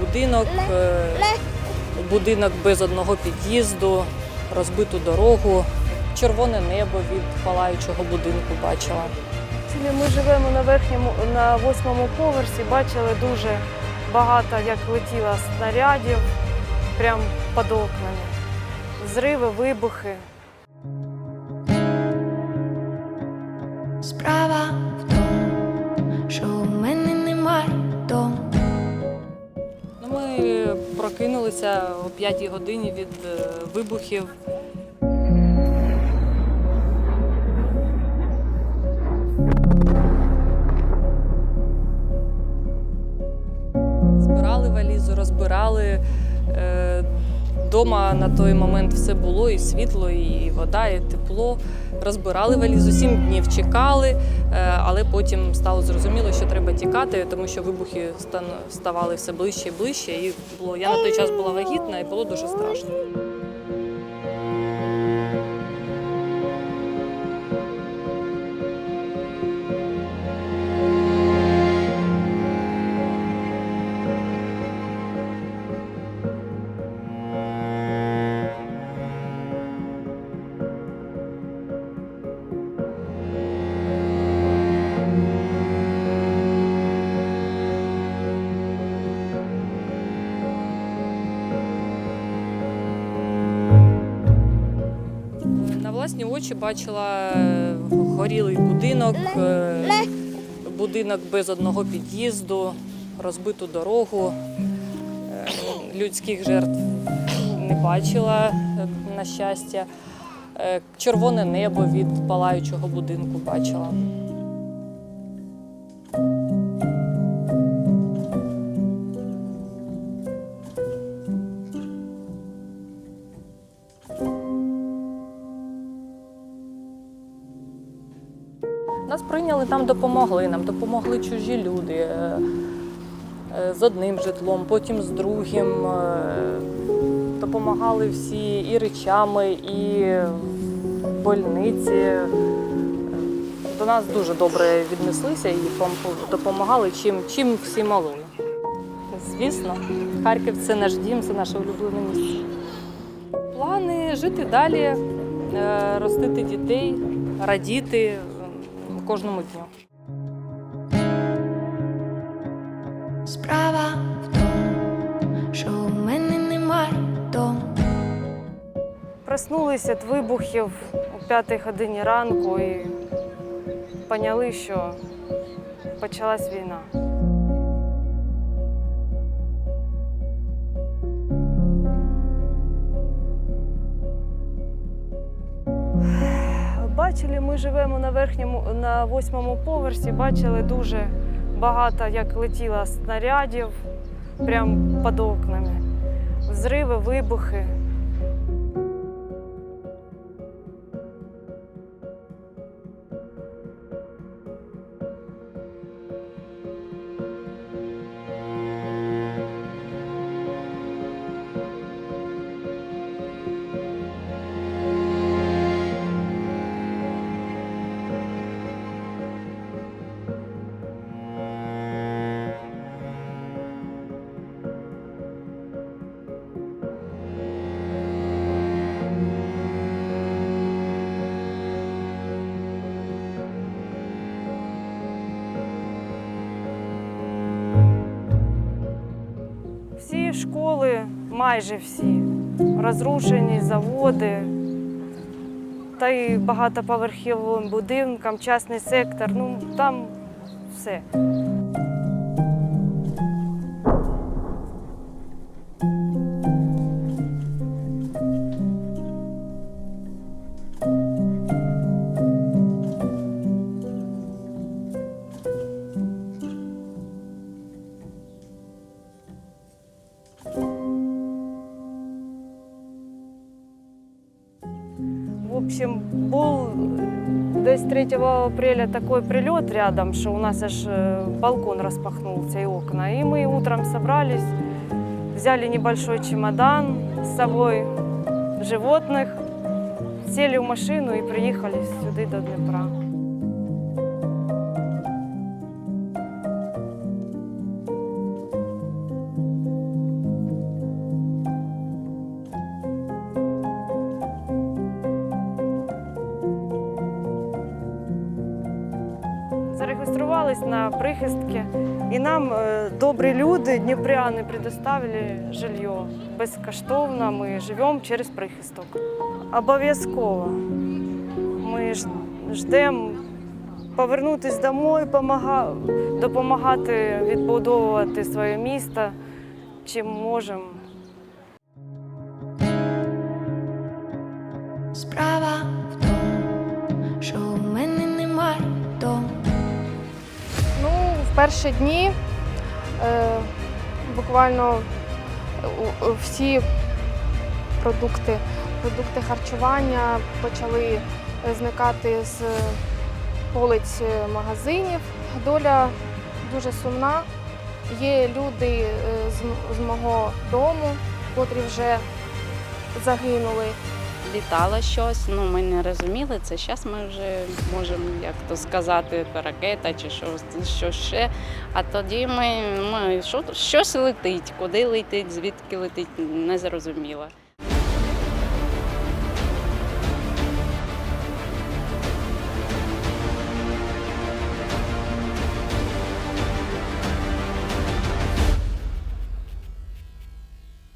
будинок, е, будинок без одного під'їзду, розбиту дорогу, червоне небо від палаючого будинку бачила. Ми живемо на верхньому на восьмому поверсі. Бачили дуже багато, як летіло снарядів прямо під окнами. Взриви, вибухи. Прокинулися о 5 годині від е, вибухів. Дома на той момент все було, і світло, і вода, і тепло. Розбирали валізу, сім днів чекали, е, але потім стало зрозуміло, що треба тікати, тому що вибухи ставали все ближче і ближче. І було я на той час була вагітна, і було дуже страшно. Власні очі бачила е, горілий будинок, е, будинок без одного під'їзду, розбиту дорогу. Е, Людських жертв не бачила, на щастя. Червоне небо від палаючого будинку бачила. Нас прийняли, там допомогли. Нам допомогли чужі люди е, е, з одним житлом, потім з другим. е, Допомагали всі і речами, і в больниці. До нас дуже добре віднеслися і допомагали чим, чим всі могли. Звісно, Харків це наш дім, це наше улюблене місце. Плани жити далі, ростити дітей, радіти кожному дню. Справа в тому, що у мене немає дому. Проснулися від вибухів о п'ятій годині ранку і поняли, що почалась війна. Бачили, ми живемо на верхньому на восьмому поверсі. Бачили дуже багато, як летіло снарядів прямо під окнами. Взриви, вибухи. Всі школи, майже всі, розрушені заводи, та й багатоповерховим будинкам, частний сектор, ну там все. Общем, був десь 3 апреля такой прилет рядом, що у нас аж е, балкон распахнулся и окна. И мы утром собрались, взяли небольшой чемодан с собой, животных, сели в машину и приехали сюда до Днепра. Остались на прихистки. І нам е, добрі люди, дніпряни, предоставили жилье. Безкоштовно ми живемо через прихисток. Обов'язково. Ми ждемо повернутися домой, допомагати відбудовувати своє місто, чим можемо. Справа перші дні е, буквально у- всі продукти, продукти харчування почали е, зникати з полиць е, магазинів. Доля дуже сумна. Є люди е, з мого дому, котрі вже загинули. Літало щось, ну ми не розуміли це. Зараз ми вже можемо, як то сказати, ракета чи що, що ще. А тоді ми, ми що, щось летить, куди летить, звідки летить, не зрозуміло.